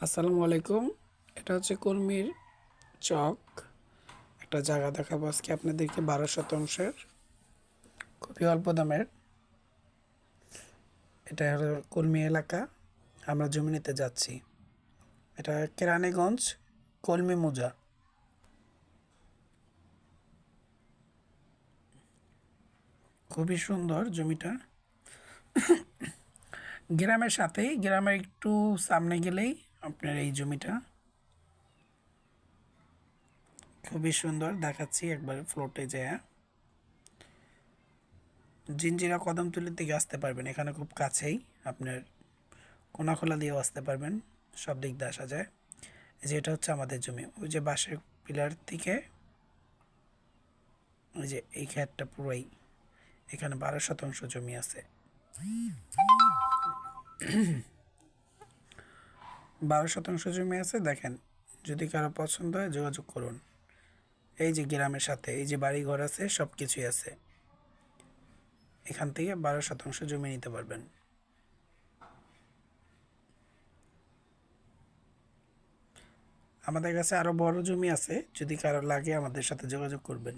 আসসালামু আলাইকুম। এটা হচ্ছে কর্মীর চক। একটা জায়গা দেখাবো আজকে আপনাদেরকে বারো শতাংশের। খুবই অল্প দামের। এটা হলো কর্মী এলাকা। আমরা জমি নিতে যাচ্ছি। এটা কেরানীগঞ্জ কলমি মোজা। খুবই সুন্দর জমিটা। গ্রামের সাথেই, গ্রামের একটু সামনে গেলেই আপনার এই জমিটা। খুবই সুন্দর, দেখাচ্ছি একবার ফ্লোটে যায়। জিঞ্জিরা কদমতলির দিকে আসতে পারবেন, এখানে খুব কাছেই আপনার কোনাখোলা দিয়েও আসতে পারবেন, সব দিক দিয়ে আসা যায়। যে এটা হচ্ছে আমাদের জমি, ওই যে বাঁশের পিলার থেকে ওই যে এই ক্ষেতটা পুরোই, এখানে বারো শতাংশ জমি আছে। বারো শতাংশ জমি আছে, দেখেন, যদি কারও পছন্দ হয় যোগাযোগ করুন। এই যে গ্রামের সাথে, এই যে বাড়ি ঘর আছে সব কিছুই আছে। এখান থেকে বারো শতাংশ জমি নিতে পারবেন। আমাদের কাছে আরও বড় জমি আছে, যদি কারও লাগে আমাদের সাথে যোগাযোগ করবেন।